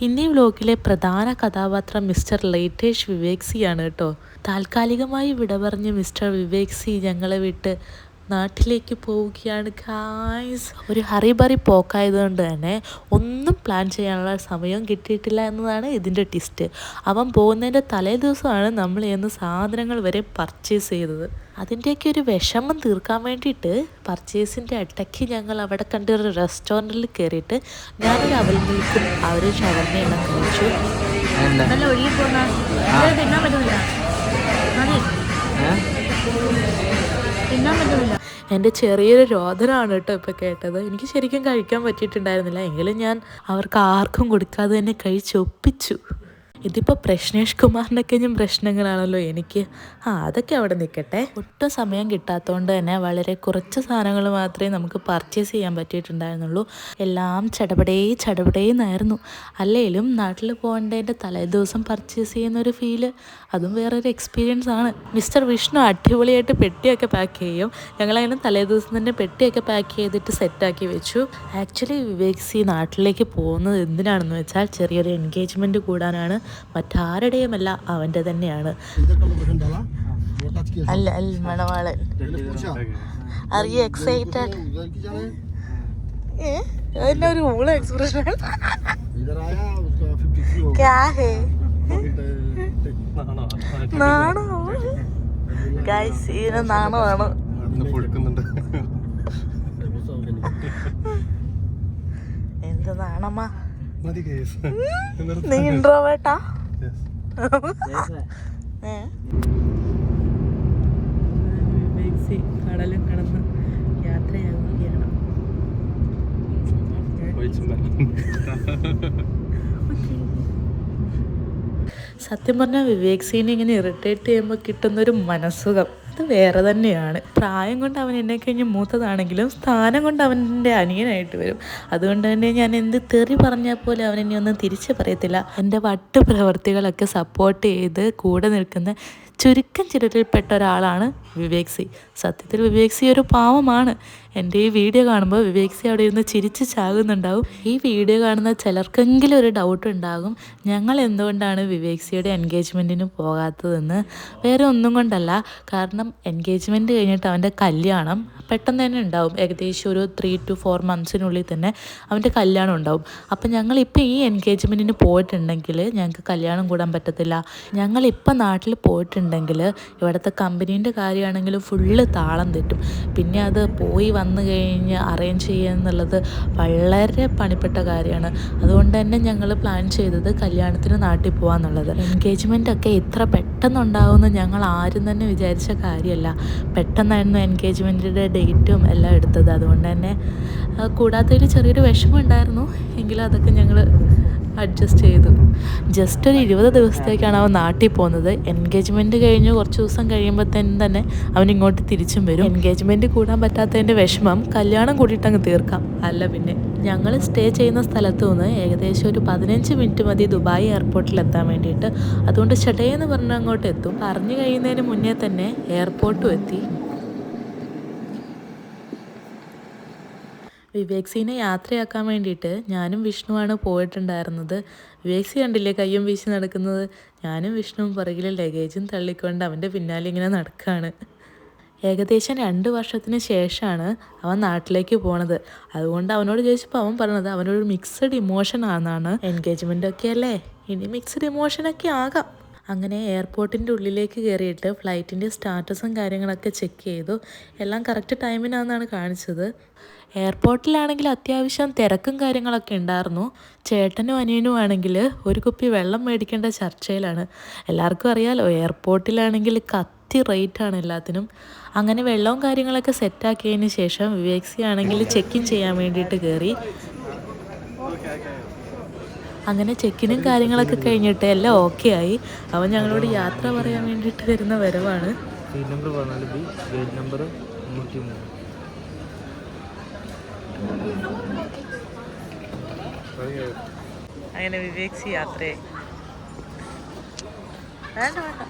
ഇന്നീ വ്ലോഗിലെ പ്രധാന കഥാപാത്രം മിസ്റ്റർ ലൈറ്റേഷ് വിവേക് സി ആണ് കേട്ടോ. താൽക്കാലികമായി വിട പറഞ്ഞ് മിസ്റ്റർ വിവേക്സി ഞങ്ങളെ വിട്ട് നാട്ടിലേക്ക് പോവുകയാണ് കായ്സ് ഒരു ഹറിബറി പോക്കായതുകൊണ്ട് തന്നെ ഒന്നും പ്ലാൻ ചെയ്യാനുള്ള സമയം കിട്ടിയിട്ടില്ല എന്നതാണ് ഇതിന്റെ ടിസ്റ്റ് അവൻ പോകുന്നതിന്റെ തലേ ദിവസമാണ് നമ്മൾ ഇന്ന് സാധനങ്ങൾ വരെ പർച്ചേസ് ചെയ്തത്. അതിന്റെയൊക്കെ ഒരു വിഷമം തീർക്കാൻ വേണ്ടിയിട്ട് പർച്ചേസിന്റെ ഇടയ്ക്ക് ഞങ്ങൾ അവിടെ കണ്ട ഒരു റെസ്റ്റോറന്റിൽ കയറിയിട്ട് ഞാനൊരു അവൽ മിൽക്കും അവർ ഷവർമ്മയെല്ലാം കഴിച്ചു. നല്ല ഒഴുകി പോകുന്ന തിന്നാൻ പറ്റുന്നില്ല മതി. തിന്നാൻ പറ്റുന്നില്ല എന്റെ ചെറിയൊരു രോദനമാണ് കേട്ടോ ഇപ്പോൾ കേട്ടത്. എനിക്ക് ശരിക്കും കഴിക്കാൻ പറ്റിയിട്ടുണ്ടായിരുന്നില്ല. എങ്കിലും ഞാൻ അവർക്ക് ആർക്കും കൊടുക്കാതെ തന്നെ കഴിച്ചൊപ്പിച്ചു ഇതിപ്പോൾ പ്രശ്നേഷ് കുമാറിന്റെ കഴിഞ്ഞും പ്രശ്നങ്ങളാണല്ലോ എനിക്ക്. ആ അതൊക്കെ അവിടെ നിൽക്കട്ടെ ഒട്ടും സമയം കിട്ടാത്തതുകൊണ്ട് തന്നെ വളരെ കുറച്ച് സാധനങ്ങൾ മാത്രമേ നമുക്ക് പർച്ചേസ് ചെയ്യാൻ പറ്റിയിട്ടുണ്ടായിരുന്നുള്ളൂ. എല്ലാം ചടപടേ ചടപടേന്നായിരുന്നു. അല്ലെങ്കിലും നാട്ടിൽ പോകേണ്ടതിന്റെ തലേദിവസം പർച്ചേസ് ചെയ്യുന്ന ഒരു ഫീൽ അതും വേറൊരു എക്സ്പീരിയൻസ് ആണ്. മിസ്റ്റർ വിഷ്ണു അടിപൊളിയായിട്ട് പെട്ടിയൊക്കെ പാക്ക് ചെയ്യും. ഞങ്ങളതിന് തലേദിവസം തന്നെ പെട്ടിയൊക്കെ പാക്ക് ചെയ്തിട്ട് സെറ്റാക്കി വെച്ചു. ആക്ച്വലി വിവേക് സി നാട്ടിലേക്ക് പോകുന്നത് എന്തിനാണെന്ന് വെച്ചാൽ ചെറിയൊരു എൻഗേജ്മെന്റ് കൂടാനാണ്. മറ്റാരുടെയുമല്ല അവന്റെ തന്നെയാണ്. അല്ല അല്ല മണവാളൻ. ആർ യു എക്സൈറ്റഡ് എന്നെ ഒരു ഊള എക്സ്പ്രഷൻ നാണോ? ഗൈസ് ഇതിന് നാണമാണ് എന്താ നാണമ്മാ? മതി കേസ്. നീ ഇൻട്രോവേട്ടാ കടലും കടന്ന് യാത്രയാകുകയാണ് സത്യം പറഞ്ഞാൽ വിവേക് സീനെ ഇങ്ങനെ ഇറിറ്റേറ്റ് ചെയ്യുമ്പോൾ കിട്ടുന്നൊരു മനസ്സുഖം. അത് വേറെ തന്നെയാണ്. പ്രായം കൊണ്ട് അവൻ എന്നെ കഴിഞ്ഞ് മൂത്തതാണെങ്കിലും സ്ഥാനം കൊണ്ട് അവന്റെ അനിയനായിട്ട് വരും. അതുകൊണ്ട് തന്നെ ഞാൻ എന്ത് തെറി പറഞ്ഞാൽ പോലും അവൻ എന്നെ ഒന്നും തിരിച്ചു പറയത്തില്ല. എന്റെ വട്ട് പ്രവർത്തികളൊക്കെ സപ്പോർട്ട് ചെയ്ത് കൂടെ നിൽക്കുന്ന ചുരുക്കം ചിലരിൽപ്പെട്ട ഒരാളാണ് വിവേക് സി സത്യത്തിൽ വിവേക് സി ഒരു പാവമാണ്. എന്റെ ഈ വീഡിയോ കാണുമ്പോൾ വിവേക് സി അവിടെ ഇരുന്ന് ചിരിച്ച് ചാകുന്നുണ്ടാവും. ഈ വീഡിയോ കാണുന്ന ചിലർക്കെങ്കിലും ഒരു ഡൗട്ട് ഉണ്ടാകും. ഞങ്ങൾ എന്തുകൊണ്ടാണ് വിവേക് സിയുടെ എൻഗേജ്മെന്റിന് പോകാത്തതെന്ന്. വേറെ ഒന്നും കൊണ്ടല്ല. കാരണം എൻഗേജ്മെന്റ് കഴിഞ്ഞിട്ട് അവന്റെ കല്യാണം പെട്ടെന്ന് തന്നെ ഉണ്ടാവും. ഏകദേശം ഒരു ത്രീ ടു ഫോർ മന്ത്സിനുള്ളിൽ തന്നെ അവന്റെ കല്യാണം ഉണ്ടാവും. അപ്പം ഞങ്ങളിപ്പോൾ ഈ എൻഗേജ്മെന്റിന് പോയിട്ടുണ്ടെങ്കിൽ ഞങ്ങൾക്ക് കല്യാണം കൂടാൻ പറ്റത്തില്ല. ഞങ്ങളിപ്പോൾ നാട്ടിൽ പോയിട്ടുണ്ടെങ്കിൽ ഇവിടുത്തെ കമ്പനീന്റെ കാര്യമാണെങ്കിലും ഫുള്ള് താളം തെറ്റും. പിന്നെ അത് പോയി വന്നു കഴിഞ്ഞ് അറേഞ്ച് ചെയ്യുക എന്നുള്ളത് വളരെ പണിപ്പെട്ട കാര്യമാണ്. അതുകൊണ്ട് തന്നെ ഞങ്ങൾ പ്ലാൻ ചെയ്തത് കല്യാണത്തിന് നാട്ടിൽ പോകാന്നുള്ളത് എൻഗേജ്മെന്റ് ഒക്കെ ഇത്ര പെട്ടെന്നുണ്ടാവുമെന്ന് ഞങ്ങൾ ആരും തന്നെ വിചാരിച്ച കാര്യമല്ല. പെട്ടെന്നായിരുന്നു എൻഗേജ്മെന്റിന്റെ ഡേറ്റും എല്ലാം എടുത്തത്. അതുകൊണ്ട് തന്നെ കൂടാത്തതിൽ ചെറിയൊരു വിഷമം ഉണ്ടായിരുന്നു. എങ്കിലും അതൊക്കെ ഞങ്ങൾ അഡ്ജസ്റ്റ് ചെയ്തു. ജസ്റ്റ് ഒരു ഇരുപത് ദിവസത്തേക്കാണ് അവൻ നാട്ടിൽ പോകുന്നത്. എൻഗേജ്മെന്റ് കഴിഞ്ഞ് കുറച്ച് ദിവസം കഴിയുമ്പോഴത്തേനും തന്നെ അവൻ ഇങ്ങോട്ട് തിരിച്ചും വരും. എൻഗേജ്മെന്റ് കൂടാൻ പറ്റാത്തതിന്റെ വിഷമം കല്യാണം കൂടിയിട്ട് അങ്ങ് തീർക്കാം. അല്ല പിന്നെ ഞങ്ങൾ സ്റ്റേ ചെയ്യുന്ന സ്ഥലത്തു നിന്ന് ഏകദേശം ഒരു പതിനഞ്ച് മിനിറ്റ് മതി ദുബായ് എയർപോർട്ടിൽ എത്താൻ വേണ്ടിയിട്ട്. അതുകൊണ്ട് ചടയെന്ന് പറഞ്ഞ് അങ്ങോട്ട് എത്തും. പറഞ്ഞു കഴിയുന്നതിന് മുന്നേ തന്നെ എയർപോർട്ടും എത്തി. വിവേക് സീനെ യാത്രയാക്കാൻ വേണ്ടിയിട്ട് ഞാനും വിഷ്ണുവാണ് പോയിട്ടുണ്ടായിരുന്നത്. വിവേക് സി കണ്ടില്ലേ കയ്യും വീശി നടക്കുന്നത്? ഞാനും വിഷ്ണുവും പുറകിൽ ലഗേജും തള്ളിക്കൊണ്ട് അവന്റെ പിന്നാലെ ഇങ്ങനെ നടക്കുകയാണ് ഏകദേശം രണ്ട് വർഷത്തിന് ശേഷമാണ് അവൻ നാട്ടിലേക്ക് പോണത്. അതുകൊണ്ട് അവനോട് ചോദിച്ചപ്പോൾ അവൻ പറഞ്ഞത് അവനൊരു മിക്സഡ് ഇമോഷൻ ആണെന്നാണ്. എൻഗേജ്മെന്റ് ഒക്കെ അല്ലേ? ഇനി മിക്സഡ് ഇമോഷനൊക്കെ ആകാം. അങ്ങനെ എയർപോർട്ടിന്റെ ഉള്ളിലേക്ക് കയറിയിട്ട് ഫ്ലൈറ്റിന്റെ സ്റ്റാറ്റസും കാര്യങ്ങളൊക്കെ ചെക്ക് ചെയ്തു. എല്ലാം കറക്റ്റ് ടൈമിനാണെന്നാണ് കാണിച്ചത്. എയർപോർട്ടിലാണെങ്കിൽ അത്യാവശ്യം തിരക്കും കാര്യങ്ങളൊക്കെ ഉണ്ടായിരുന്നു. ചേട്ടനും അനിയനും ആണെങ്കിൽ ഒരു കുപ്പി വെള്ളം മേടിക്കേണ്ട ചർച്ചയിലാണ്. എല്ലാവർക്കും അറിയാലോ എയർപോർട്ടിലാണെങ്കിൽ കത്തി റേറ്റാണ് എല്ലാത്തിനും. അങ്ങനെ വെള്ളവും കാര്യങ്ങളൊക്കെ സെറ്റാക്കിയതിന് ശേഷം വിവേക്സി ആണെങ്കിൽ ചെക്ക് ചെയ്യാൻ വേണ്ടിയിട്ട് കയറി. അങ്ങനെ ചെക്കിനും കാര്യങ്ങളൊക്കെ കഴിഞ്ഞിട്ട് എല്ലാം ഓക്കെ ആയി. അവൻ ഞങ്ങളോട് യാത്ര പറയാൻ വേണ്ടിയിട്ട് വരുന്ന വരവാണ്. സീറ്റ് നമ്പർ പതിനാല് ബി ഗേറ്റ് നമ്പർ മുന്നൂറ്റി മൂന്ന് അങ്ങനെ വിവേക്സി യാത്രയെ. വേണ്ട വേണ്ട.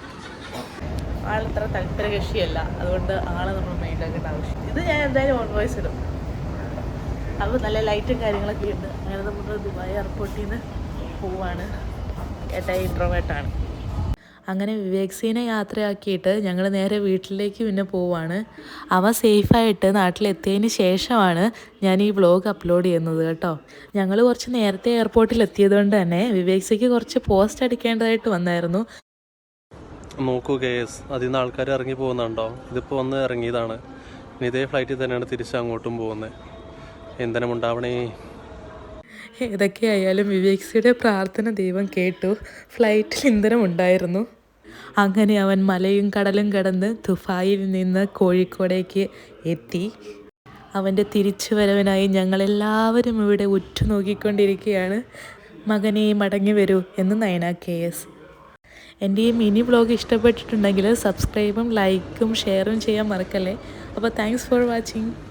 ആളത്ര തൽപരകക്ഷിയല്ല അതുകൊണ്ട് ആളെ നമ്മൾ മൈൻഡ് ആക്കേണ്ട ആവശ്യം ഇത് ഞാൻ എന്തായാലും ഓൺ വോയിസ് ഇടും. അപ്പോൾ നല്ല ലൈറ്റും കാര്യങ്ങളൊക്കെ ഉണ്ട്. അങ്ങനെ നമ്മൾ ദുബായ് എയർപോർട്ടിൽ നിന്ന് പോവാണ്. ഏട്ടാ ഇൻട്രോവേട്ടാണ് അങ്ങനെ വിവേക് സീനെ യാത്രയാക്കിയിട്ട് ഞങ്ങൾ നേരെ വീട്ടിലേക്ക് പിന്നെ പോവാണ്. അവ സേഫായിട്ട് നാട്ടിലെത്തിയതിന് ശേഷമാണ് ഞാൻ ഈ വ്ലോഗ് അപ്ലോഡ് ചെയ്യുന്നത് കേട്ടോ. ഞങ്ങൾ കുറച്ച് നേരത്തെ എയർപോർട്ടിൽ എത്തിയതുകൊണ്ട് തന്നെ വിവേക് സിക്ക് കുറച്ച് പോസ്റ്റ് അടിക്കേണ്ടതായിട്ട് വന്നായിരുന്നു. നോക്കൂ കേസ്. അതിൽ നിന്ന് ആൾക്കാർ ഇറങ്ങി പോകുന്നുണ്ടോ? ഇതിപ്പോൾ വന്ന് ഇറങ്ങിയതാണ്. ഇനി ഇതേ ഫ്ലൈറ്റിൽ തന്നെയാണ് തിരിച്ച് അങ്ങോട്ടും പോകുന്നത്. ഇന്ധനം ഉണ്ടാവണേ ഏതൊക്കെയായാലും വിവേക്സിയുടെ പ്രാർത്ഥന ദൈവം കേട്ടു. ഫ്ലൈറ്റിൽ ഇന്ധനം ഉണ്ടായിരുന്നു. അങ്ങനെ അവൻ മലയും കടലും കടന്ന് ദുഫായിൽ നിന്ന് കോഴിക്കോടേക്ക് എത്തി. അവന്റെ തിരിച്ചുവരവിനായി ഞങ്ങളെല്ലാവരും ഇവിടെ ഉറ്റുനോക്കിക്കൊണ്ടിരിക്കുകയാണ്. മകനെ മടങ്ങി വരൂ എന്ന് നയന കെ എസ്. എന്റെ ഈ മിനി വ്ലോഗ് ഇഷ്ടപ്പെട്ടിട്ടുണ്ടെങ്കിൽ സബ്സ്ക്രൈബും ലൈക്കും ഷെയറും ചെയ്യാൻ മറക്കല്ലേ? അപ്പോൾ താങ്ക്സ് ഫോർ വാച്ചിങ്.